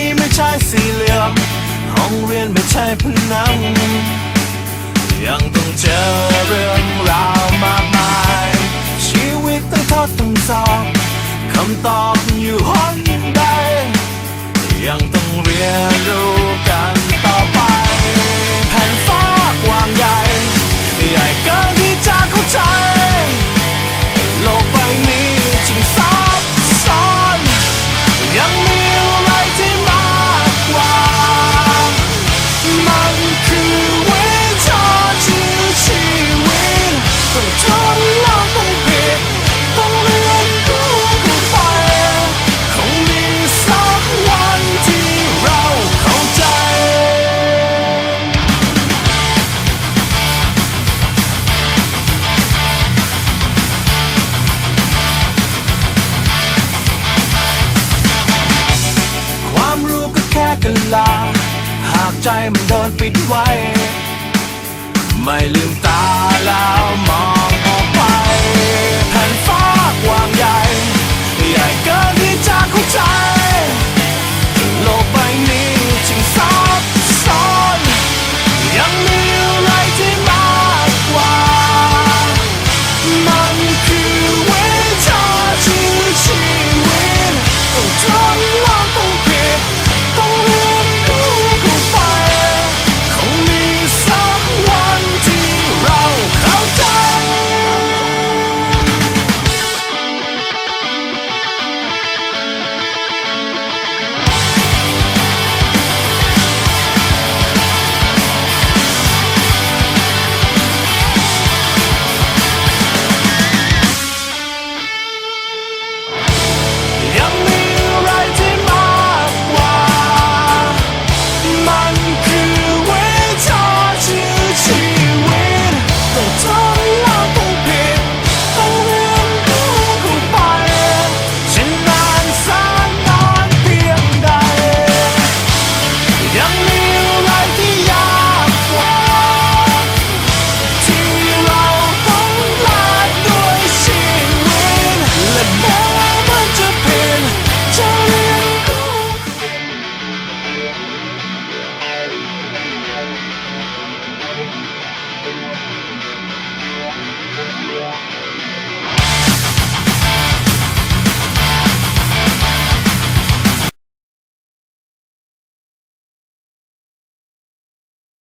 ี้ไม่ใช่สี่เหลี่ยมห้องเรียนไม่ใช่พนัง ยังต้องเจอเรื่องราวมากมาย ชีวิตต้องทดต้องสอบคำตอบอยู่ห้องใดยังต้องเรียนรู้ กันลา หากใจมันโดนปิดไว้ ไม่ลืมตาแล้วมอง